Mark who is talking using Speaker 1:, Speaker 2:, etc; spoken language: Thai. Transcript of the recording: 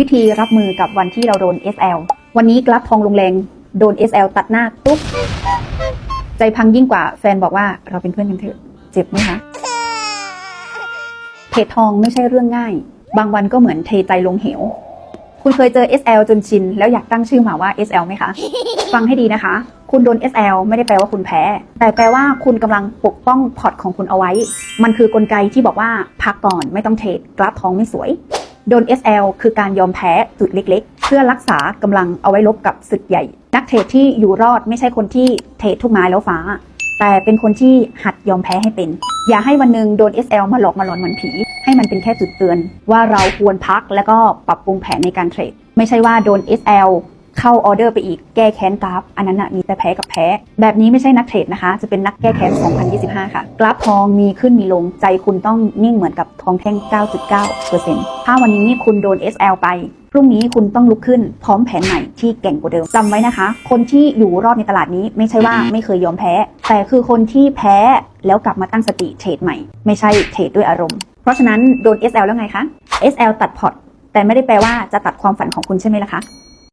Speaker 1: วิธีรับมือกับวันที่เราโดน SL วันนี้กราฟทองลงแรงโดน SL ตัดหน้าตุ๊บใจพังยิ่งกว่าแฟนบอกว่าเราเป็นเพื่อนกันเถอะ เจ็บไหมคะเททองไม่ใช่เรื่องง่าย บางวันก็เหมือนเทใจลงเหว คุณเคยเจอ SL จนชิน แล้วอยากตั้งชื่อหมาว่า SL ไหมคะ ฟังให้ดีนะคะ คุณโดน SL ไม่ได้แปลว่าคุณแพ้ แต่แปลว่าคุณกำลังปกป้องพอร์ตของคุณเอาไว้ มันคือกลไกที่บอกว่าพักก่อนไม่ต้องเทรดกราฟทองไม่สวย โดน SL คือการยอมแพ้จุดเล็กๆ เพื่อรักษากำลังเอาไว้ลบกับศึกใหญ่ นักเทรดที่อยู่รอดไม่ใช่คนที่เทรดทุกไม้แล้วฟ้า แต่เป็นคนที่หัดยอมแพ้ให้เป็น อย่าให้วันหนึ่งโดน SL มาหลอกมาหลอนเหมือนผี ให้มันเป็นแค่จุดเตือน ว่าเราควรพักแล้วก็ปรับปรุงแผนในการเทรด ไม่ใช่ว่าโดน SL เข้าออเดอร์ไปอีกแก้แค้นกราฟ อันนั้นนะมีแต่แพ้กับแพ้ แบบนี้ไม่ใช่นักเทรดนะคะ จะเป็นนักแก้แค้น 2025 ค่ะ กราฟทองมีขึ้นมีลงใจคุณต้องนิ่งเหมือนกับทองแท่ง 9.9%ถ้าวันนี้คุณโดน SL ไปพรุ่งนี้คุณต้องลุกขึ้นพร้อมแผนใหม่ที่เก่งกว่าเดิมจำไว้นะคะ คนที่อยู่รอดในตลาดนี้ไม่ใช่ว่าไม่เคยยอมแพ้ แต่คือคนที่แพ้แล้วกลับมาตั้งสติเทรดใหม่ ไม่ใช่เทรดด้วยอารมณ์ เพราะฉะนั้นโดน SL แล้วไงคะ SL ตัดพอร์ตแต่ไม่ได้แปลว่าจะตัดความฝันของคุณใช่ไหมล่ะคะ